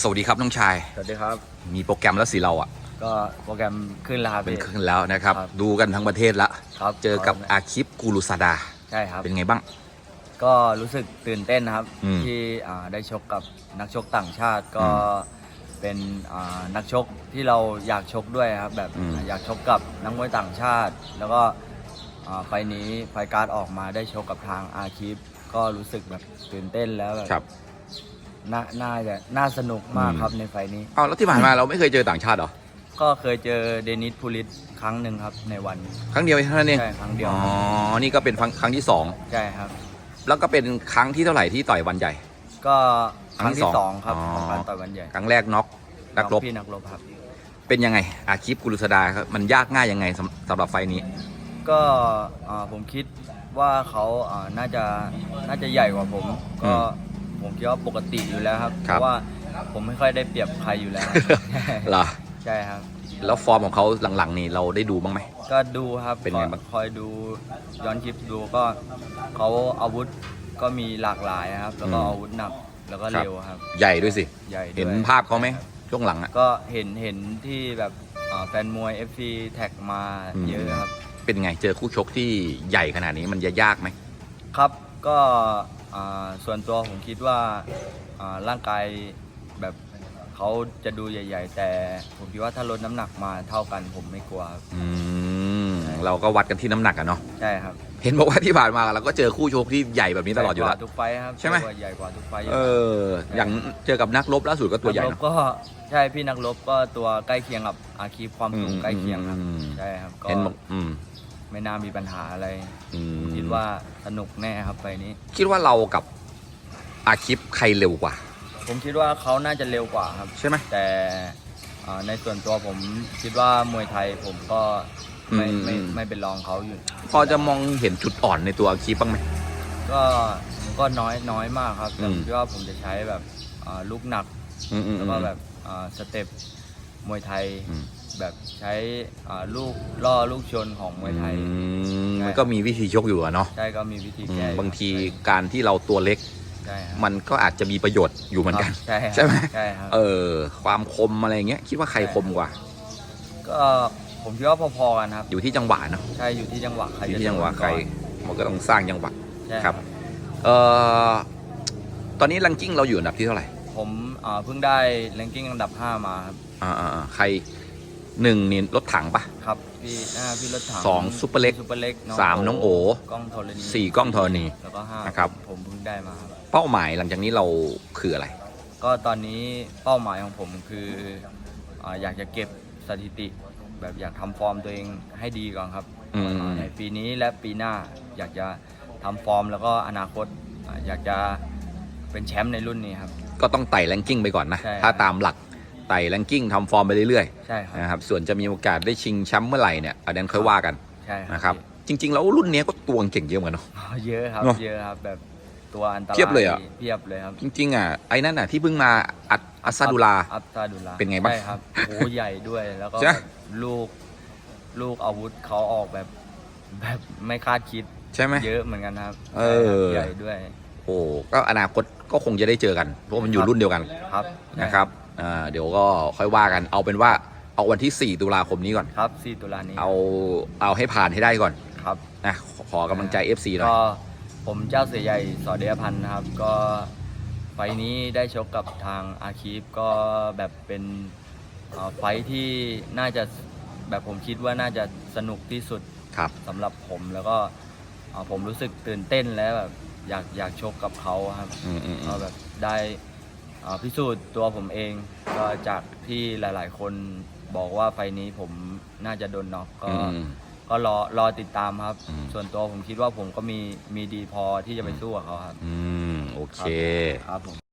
สวัสดีครับน้องชาย สวัสดีครับ มีโปรแกรมแล้วสิเราอะ ก็โปรแกรมขึ้นแล้วครับเป็นพี่ ขึ้นแล้วนะครับ ครับ ดูกันทั้งประเทศละ ครับเจอกับขบคุณอาคิปกูรุซาดา ใช่ครับ เป็นไงบ้าง ก็รู้สึกตื่นเต้นนะครับ อืมที่อ่าได้ชกกับนักชกต่างชาติก็อืเป็นอ่านักชกที่เราอยากชกด้วยครับ แบบอืม อยากชกกับนักมวยต่างชาติ แล้วก็อ่าไฟล์นี้ไฟล์การ์ดออกมาได้ชกกับทางอาคีฟก็รู้สึกแบบตื่นเต้นแล้วแบบครับ น่าน่าจะน่าสนุกมากอืมครับในไฟล์นี้ เอาแล้วที่ผ่านมาเราไม่เคยเจอต่างชาติเหรอ ก็เคยเจอเดนิสพูลิสครั้งหนึ่งครับในวันครั้งเดียวเท่านั้นเองใช่ครั้งเดียวอ๋อครับนี่ก็เป็นครั้งครั้งที่สองใช่ครับ แล้วก็เป็นครั้งที่เท่าไหร่ที่ต่อยวันใหญ่ ก็คครั้รั้งงที่ที่สสอองงครับอ๋อของการต่อยวันใหญ่ครั้งแรกน็อกนักรบพี่นักรบครับ เป็นยังไงอาคิปกูรุซาดาครับมันยากง่ายยังไงสำสำหรับไฟล์นี้ ก็อ่าผมคิดว่าเขาอ่าน่าจะน่าจะใหญ่กว่าผม ก็ ผมคิดว่าปกติอยู่แล้วครับคเพรับ ราะว่าผมไม่ค่อยได้เปรียบใครอยู่แล้วเหรอใช่ครับ แล้วฟอร์มของเขาหลังๆ นี่เราได้ดูบ้างไหม ก็ดูครับเป็นไงบ้าง คอยดูย้อนคลิปดูก็เขาอาวุธก็มีหลากหลายครับ แล้วก็อาวุธหนักแล้วก็เร็วครับ ใหญ่ด้วยสิ ใหญ่ด้วยเห็นภาพเขาไหมช่วงหลังอะ ก็เห็นเห็นที่แบบอ่าแฟนมวย FC แท็กมาอืม เยอะครับ เป็นไงเจอคู่ชกที่ใหญ่ขนาดนี้มันจะยากไหม ครับก็อ่า ส่วนตัวผมคิดว่าอ่าร่างกายแบบเขาจะดูใหญ่ ๆ แต่ผมคิดว่าถ้าลดน้ำหนักมาเท่ากันผมไม่กลัวครับอืมเราก็วัดกันที่น้ำหนักอะเนาะใช่ครับเห็นบอกว่าที่ผ่านมาเราก็เจอคู่ชกที่ใหญ่แบบนี้ตลอดอยู่แล้ว ใหญ่กาทุกไฟท์ครับใช่ไหมใหญ่กว่าทุกไฟท์เออ อย่างเจอกับนักรบล่าสุดก็ตัวใหญ่นักรเนาะบก็ใช่พี่นักรบก็ตัวใกล้เคียงกับอาคีความสูงใกล้เคียงครับอืม ใช่ครับก็เห็นบอกอืม ไม่น่ามีปัญหาอะไรอืมคิดว่าสนุกแน่ครับไฟล์นี้ คิดว่าเรากับอาคิปใครเร็วกว่า ผมคิดว่าเขาน่าจะเร็วกว่าครับ ใช่ไหม แต่อ่าในส่วนตัวผมคิดว่ามวยไทยผมก็ไม่อืม ไม่อืมไม่เป็นรองเขาอยู่ พอจะมองเห็นจุดอ่อนในตัวอาคิปบ้างไหม ก็ก็น้อยน้อยมากครับแต่อืผม มคิดว่าผมจะใช้แบบอ่าลูกหนักอืมอืมแล้วก็แบบอ่าสเต็ป มวยไทยอืม แบบใช้อ่าลูกล่อลูกชนของมวยไทย อืมใช่ มันก็มีวิธีชกอยู่อะเนาะใช่ก็มีวิธีอืมแก้บางทีการที่เราตัวเล็ก ใช่ครับมันก็อาจจะมีประโยชน์อยู่เหมือนกัน ครับใช่ครับใช่ไหม ใช่ครับ เออ ความคมอะไรอย่างเงี้ยคิดว่าใครคมกว่า ก็ผมคิดว่าพอๆกันครับ อยู่ที่จังหวะเนอะใช่อยู่ที่จังหวะใครอยู่จะที่จังหวะโดนใครก่อนมันก็ต้องสร้างจังหวะ ใช่ครับ เออตอนนี้รังกิ้งเราอยู่อันดับที่เท่าไหร่ ผมอ่าเพิ่งได้แรงกิ้งอันดับ 5 มาครับอ่าอ่าอ่าใครหนึ่งนี่รถถังปะ ครับพี่หน้าพี่รถถังสองซุปเปอร์เล็กซุปเปอร์เล็กสามน้องโอกล้องธรณีสี่กล้องธรณีแล้วก็ห้านะครับ ผมเพิ่งได้มาครับเป้าหมายหลังจากนี้เราคืออะไร ก็ตอนนี้เป้าหมายของผมคืออ่าอยากจะเก็บสถิติ แบบอยากทำฟอร์มตัวเองให้ดีก่อนครับอืมอ่าในปีนี้และปีหน้าอยากจะทำฟอร์มแล้วก็อนาคตอ่าอยากจะ เป็นแชมป์ในรุ่นนี้ครับ ก็ต้องไต่แรงกิ้งไปก่อนนะ ใช่ถ้าตามหลักไต่แรงกิ้งทำฟอร์มไปเรื่อยใช่คๆรับนะครับส่วนจะมีโอกาสได้ชิงแชมป์เมื่อไหร่เนี่ยอันนั้นค่อยว่ากันใช่นะครับพี่จริง ๆ แล้วรุ่นนี้ก็ตัวเก่งเยอะเหมือนกันเนาะอ๋อเยอะครับเนอะเยอะครับแบบตัวอันตรายเพียบเลยอะเพียบเลยครับจริงๆอะไอ้นั่นอะที่เพิ่งมาอัดอัสซาดุลา อัพซาดุลาเป็นไงบ้างใช่ครับโอ้ใหญ่ด้วยแล้วก็ใช่ แบบลูกลูกอาวุธเขาออกแบบแบบไม่คาดคิดใช่ไหม เยอะเหมือนกันครับเออ ใช่ครับใหญ่ด้วย โอ้ก็อนาคต ก็คงจะได้เจอกันเพราะมันอยู่รุ่นเดียวกันครับนะครับอ่าเดี๋ยวก็ค่อยว่ากันเอาเป็นว่าเอาวันที่ 4 ตุลาคมนี้ก่อนครับ 4 ตุลานี้เอาเอาให้ผ่านให้ได้ก่อนครับนะขอขอกำลังใจ FC หน่อยก็ผมเจ้าเสือใหญ่สอเดียพันธ์นะครับ ก็ไฟล์นี้ได้ชกกับทางอาคีฟก็แบบเป็นเอ่อไฟล์ที่น่าจะแบบผมคิดว่าน่าจะสนุกที่สุดครับสำหรับผมแล้วก็เอ่อผมรู้สึกตื่นเต้นแล้วแบบ อยากอยากชกกับเขาครับอืมอืมอืก็มแบบได้เอ่อพิสูจน์ตัวผมเอง ก็จากที่หลายๆ คนบอกว่าไฟล์นี้ผมน่าจะโดนน็อกก็ อืม ก็รอรอติดตามครับ อืม ส่วนตัวผมคิดว่าผมก็มีมีดีพอที่จะไปสู้กับเขาครับ อืม โอเค ครับผม